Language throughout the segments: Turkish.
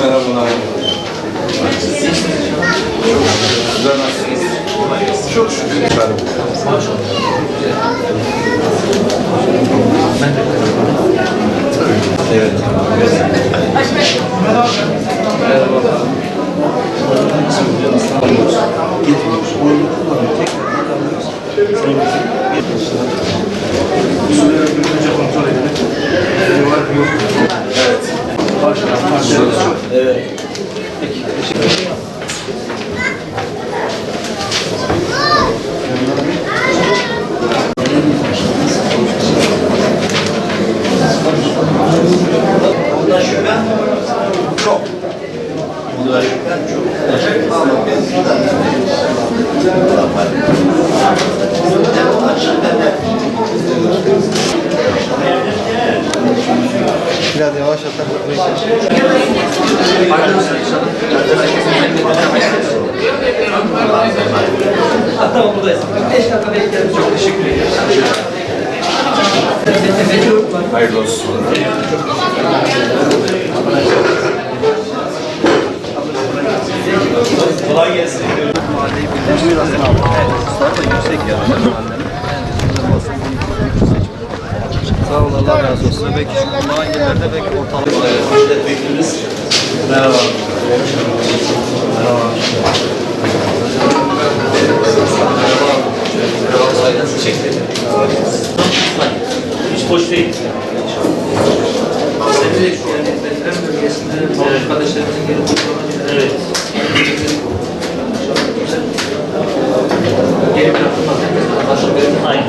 Merhabalar. Sizler nasılsınız? Çok şükür efendim. Evet. 5 dakika beklerim. Çok teşekkür ederim. Hayırlı olsun. kolay gelsin. Sağ ol Allah razı olsun. Belki şu mahallelerde belki ortalık. Milletvekilimiz. Merhaba. Merhaba. Teşekkür ederim. Hiç boş değil. De şu yani deprem bölgesinde arkadaşlarımızın gelip Evet. geri bırakılmaz. Aynen.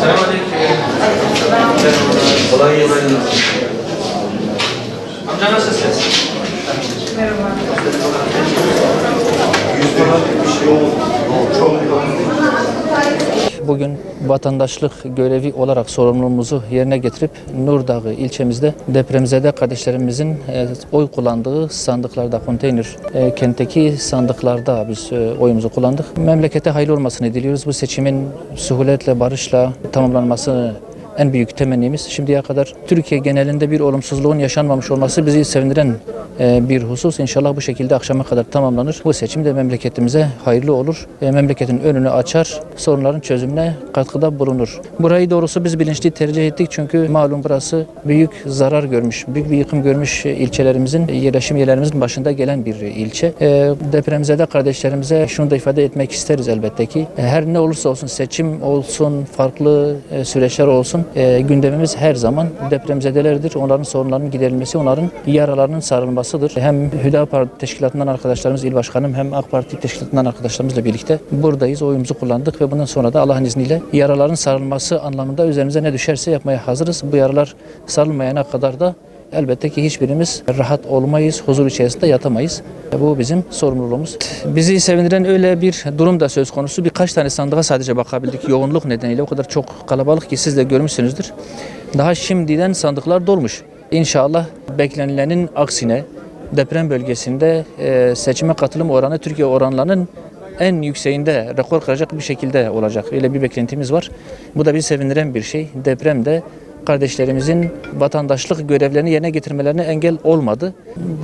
Selamünaleyküm. Kolay gelsin. Amca nasılsınız? Yüz dolar bir şey oldu. Çok yoğun. Bugün vatandaşlık görevi olarak sorumluluğumuzu yerine getirip Nurdağı ilçemizde depremzede kardeşlerimizin e, oy kullandığı sandıklarda, konteyner e, kentteki sandıklarda biz e, oyumuzu kullandık. Memlekete hayırlı olmasını diliyoruz. Bu seçimin suhuletle, barışla tamamlanması en büyük temennimiz. Şimdiye kadar Türkiye genelinde bir olumsuzluğun yaşanmamış olması bizi sevindiren e, bir husus. İnşallah bu şekilde akşama kadar tamamlanır. Bu seçim de memleketimize hayırlı olur. E, Memleketin önünü açar, sorunların çözümüne katkıda bulunur. Burayı doğrusu biz bilinçli tercih ettik çünkü malum burası büyük zarar görmüş, büyük bir yıkım görmüş ilçelerimizin, yerleşim yerlerimizin başında gelen bir ilçe. E, Depremzede kardeşlerimize şunu da ifade etmek isteriz elbette ki. e, Her ne olursa olsun seçim olsun, farklı e, süreçler olsun e, gündemimiz her zaman depremzedelerdir. Onların sorunlarının giderilmesi, onların yaralarının sarılmasıdır. Hem Hüdapar Teşkilatı'ndan arkadaşlarımız, il başkanım hem AK Parti Teşkilatı'ndan arkadaşlarımızla birlikte buradayız. Oyumuzu kullandık ve bundan sonra da Allah'ın izniyle yaraların sarılması anlamında üzerimize ne düşerse yapmaya hazırız. Bu yaralar sarılmayana kadar da Elbette ki hiçbirimiz rahat olmayız, huzur içerisinde yatamayız. Bu bizim sorumluluğumuz. Bizi sevindiren öyle bir durum da söz konusu. Birkaç tane sandığa sadece bakabildik. Yoğunluk nedeniyle o kadar çok kalabalık ki siz de görmüşsünüzdür. Daha şimdiden sandıklar dolmuş. İnşallah beklenilenin aksine deprem bölgesinde e, seçime katılım oranı Türkiye oranlarının en yükseğinde rekor kıracak bir şekilde olacak. Öyle bir beklentimiz var. Bu da bizi sevindiren bir şey. Depremde kardeşlerimizin vatandaşlık görevlerini yerine getirmelerine engel olmadı.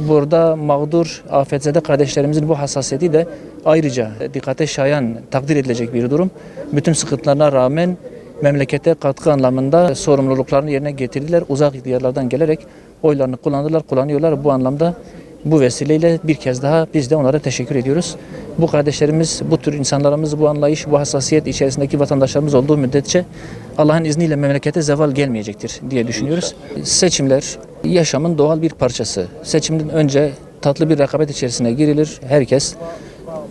Burada mağdur, afetzede kardeşlerimizin bu hassasiyeti de ayrıca dikkate şayan, takdir edilecek bir durum. Bütün sıkıntılarına rağmen memlekete katkı anlamında sorumluluklarını yerine getirdiler. Uzak diyarlardan gelerek oylarını kullandılar, kullanıyorlar. Bu anlamda bu vesileyle bir kez daha biz de onlara teşekkür ediyoruz. Bu kardeşlerimiz, bu tür insanlarımız, bu anlayış, bu hassasiyet içerisindeki vatandaşlarımız olduğu müddetçe Allah'ın izniyle memlekete zeval gelmeyecektir diye düşünüyoruz. Seçimler yaşamın doğal bir parçası. Seçimden önce tatlı bir rekabet içerisine girilir. Herkes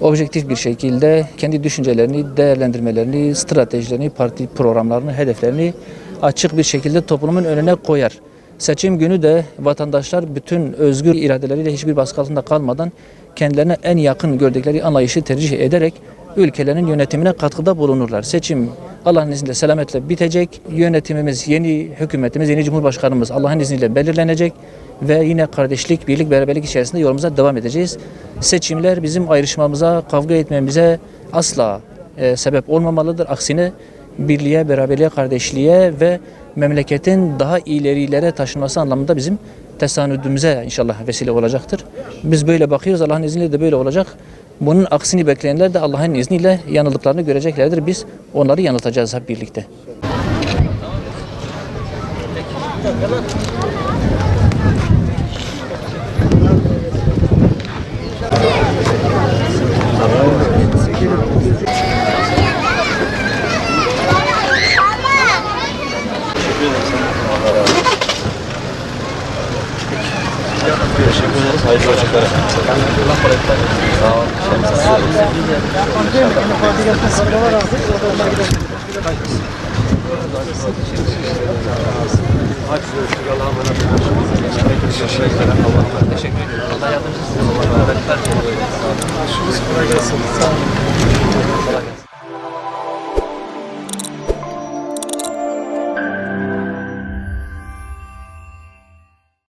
objektif bir şekilde kendi düşüncelerini, değerlendirmelerini, stratejilerini, parti programlarını, hedeflerini açık bir şekilde toplumun önüne koyar. Seçim günü de vatandaşlar bütün özgür iradeleriyle hiçbir baskı altında kalmadan kendilerine en yakın gördükleri anlayışı tercih ederek ülkelerin yönetimine katkıda bulunurlar. Seçim Allah'ın izniyle selametle bitecek. Yönetimimiz, yeni hükümetimiz, yeni cumhurbaşkanımız Allah'ın izniyle belirlenecek ve yine kardeşlik, birlik, beraberlik içerisinde yolumuza devam edeceğiz. Seçimler bizim ayrışmamıza, kavga etmemize asla e, sebep olmamalıdır. Aksine birliğe, beraberliğe, kardeşliğe ve memleketin daha ilerilere taşınması anlamında bizim tesanüdümüze inşallah vesile olacaktır. Biz böyle bakıyoruz. Allah'ın izniyle de böyle olacak. Bunun aksini bekleyenler de Allah'ın izniyle yanıldıklarını göreceklerdir. Biz onları yanıltacağız hep birlikte. Hayırlı olacaklar. Sağ olun. Hadi görüşürüz. Allah'a emanet olun. Teşekkür ederim. Allah'a emanet olun. Teşekkür ederim. Allah yardımcınız olsun. Sağ olun. Görüşürüz. Kolay gelsin. Sağ olun.